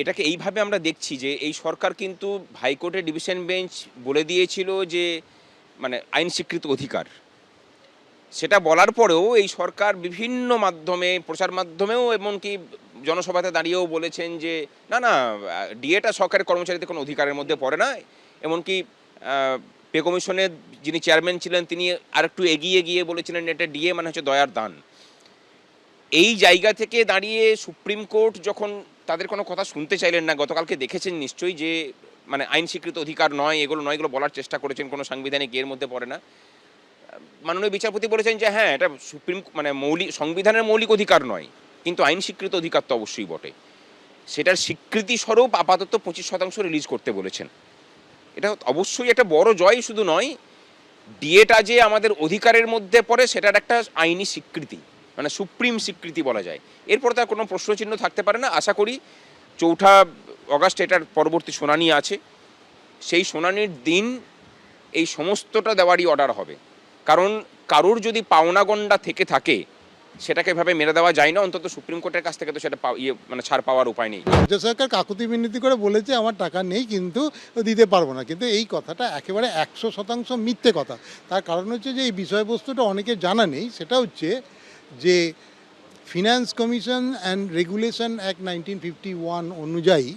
এটাকে এইভাবে আমরা দেখছি যে এই সরকার কিন্তু হাইকোর্টের ডিভিশন বেঞ্চ বলে দিয়েছিল যে মানে আইন স্বীকৃত অধিকার। সেটা বলার পরেও এই সরকার বিভিন্ন মাধ্যমে, প্রচার মাধ্যমেও এমনকি জনসভাতে দাঁড়িয়েও বলেছেন যে, না না, ডিএটা সরকারের কর্মচারীদের কোনো অধিকারের মধ্যে পড়ে না। এমনকি পে কমিশনের যিনি চেয়ারম্যান ছিলেন, তিনি আরেকটু এগিয়ে গিয়ে বলেছিলেন এটা ডিএ মানে হচ্ছে দয়ার দান। এই জায়গা থেকে দাঁড়িয়ে সুপ্রিম কোর্ট যখন তাদের কোনো কথা শুনতে চাইলেন না। গতকালকে দেখেছেন নিশ্চয়ই যে মানে আইন স্বীকৃত অধিকার নয়, এগুলো নয়, এগুলো বলার চেষ্টা করেছেন, কোনো সাংবিধানিক এর মধ্যে পড়ে না। মাননীয় বিচারপতি বলেছেন যে হ্যাঁ এটা সুপ্রিম মানে মৌলিক, সংবিধানের মৌলিক অধিকার নয়, কিন্তু আইন স্বীকৃত অধিকার তো অবশ্যই বটে। সেটার স্বীকৃতি স্বরূপ আপাতত পঁচিশ শতাংশ রিলিজ করতে বলেছেন। এটা অবশ্যই একটা বড় জয় শুধু নয় ডিএটা যে আমাদের অধিকারের মধ্যে পড়ে, সেটার একটা আইনি স্বীকৃতি। মানে সুপ্রিম স্বীকৃতি বলা যায়। এরপর তার কোনো প্রশ্নচিহ্ন থাকতে পারে না। আশা করি চৌঠা অগাস্ট এটার পরবর্তী শুনানি আছে। সেই শুনানির দিন এই সমস্তটা দেওয়ারই অর্ডার হবে। কারণ কারুর যদি পাওনা গন্ডা থেকে থাকে, সেটাকে এভাবে মেরে দেওয়া যায় না। অন্তত সুপ্রিম কোর্টের কাছ থেকে তো সেটা ইয়ে মানে ছাড় পাওয়ার উপায় নেই। রাজ্য সরকার কাকুতি মিনতি করে বলেছে, আমার টাকা নেই, কিন্তু দিতে পারব না। কিন্তু এই কথাটা একেবারে একশো শতাংশ মিথ্যে কথা। তার কারণ হচ্ছে যে, এই বিষয়বস্তুটা অনেকে জানা নেই। সেটা হচ্ছে যে finance commission and regulation act nineteen fifty one অনুযায়ী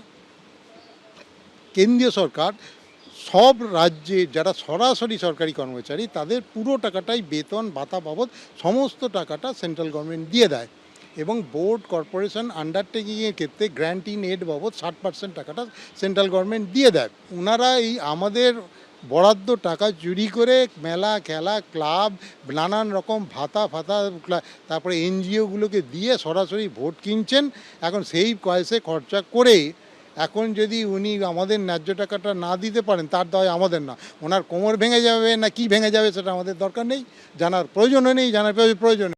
কেন্দ্রীয় সরকার সব রাজ্যে যারা সরাসরি সরকারি কর্মচারী, তাদের পুরো টাকাটাই বেতন, ভাতা বাবদ সমস্ত টাকাটা সেন্ট্রাল গভর্নমেন্ট দিয়ে দেয় এবং বোর্ড কর্পোরেশন আন্ডারটেকিংয়ের ক্ষেত্রে গ্র্যান্ট ইন এড বাবদ ষাট পার্সেন্ট টাকাটা সেন্ট্রাল গভর্নমেন্ট দিয়ে দেয়। ওনারা এই আমাদের বরাদ্দ টাকা চুরি করে মেলা, খেলা, ক্লাব, নানান রকম ভাতা, ফাতা তারপরে এনজিওগুলোকে দিয়ে সরাসরি ভোট কিনছেন। এখন সেই পয়সে খরচা করে এখন যদি উনি আমাদের ন্যায্য টাকাটা না দিতে পারেন, তার দায় আমাদের না। ওনার কোমর ভেঙে যাবে না কি ভেঙে যাবে সেটা আমাদের দরকার নেই। জানার প্রয়োজনও নেই, জানার প্রয়োজন